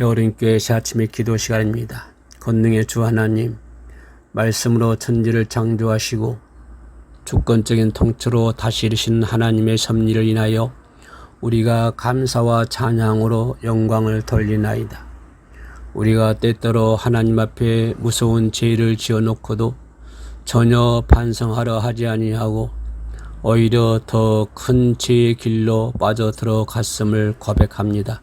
해오른교회 새 아침의 기도 시간입니다. 권능의 주 하나님, 말씀으로 천지를 창조하시고 주권적인 통치로 이르신 하나님의 섭리를 인하여 우리가 감사와 찬양으로 영광을 돌리나이다. 우리가 때때로 하나님 앞에 무서운 죄를 지어놓고도 전혀 반성하려 하지 아니하고 오히려 더 큰 죄의 길로 빠져 들어갔음을 고백합니다.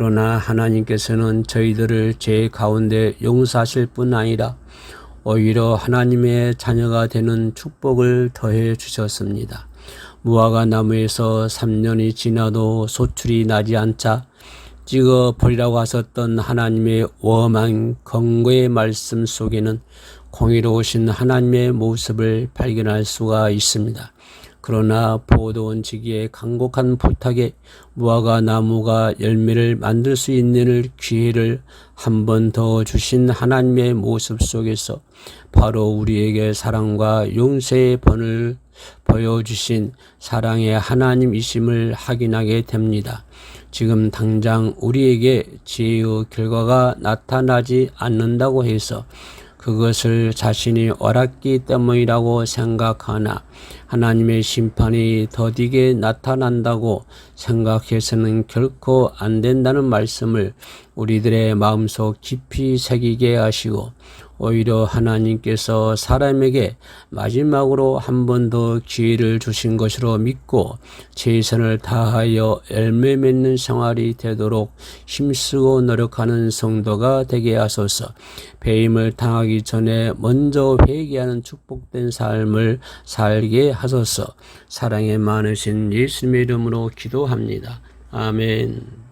그러나 하나님께서는 저희들을 죄 가운데 용서하실 뿐 아니라 오히려 하나님의 자녀가 되는 축복을 더해 주셨습니다. 무화과 나무에서 3년이 지나도 소출이 나지 않자 찍어 버리라고 하셨던 하나님의 웜한 건고의 말씀 속에는 공의로우신 하나님의 모습을 발견할 수가 있습니다. 그러나 보도원 지기의 강곡한 부탁에 무화과 나무가 열매를 만들 수 있는 기회를 한 번 더 주신 하나님의 모습 속에서 바로 우리에게 사랑과 용서의 번을 보여주신 사랑의 하나님이심을 확인하게 됩니다. 지금 당장 우리에게 지혜의 결과가 나타나지 않는다고 해서 그것을 자신이 옳았기 때문이라고 생각하나 하나님의 심판이 더디게 나타난다고 생각해서는 결코 안 된다는 말씀을 우리들의 마음속 깊이 새기게 하시고 오히려 하나님께서 사람에게 마지막으로 한 번 더 기회를 주신 것으로 믿고 최선을 다하여 열매 맺는 생활이 되도록 힘쓰고 노력하는 성도가 되게 하소서 배임을 당하기 전에 먼저 회개하는 축복된 삶을 살게 하소서 사랑에 많으신 예수님의 이름으로 기도합니다. 아멘.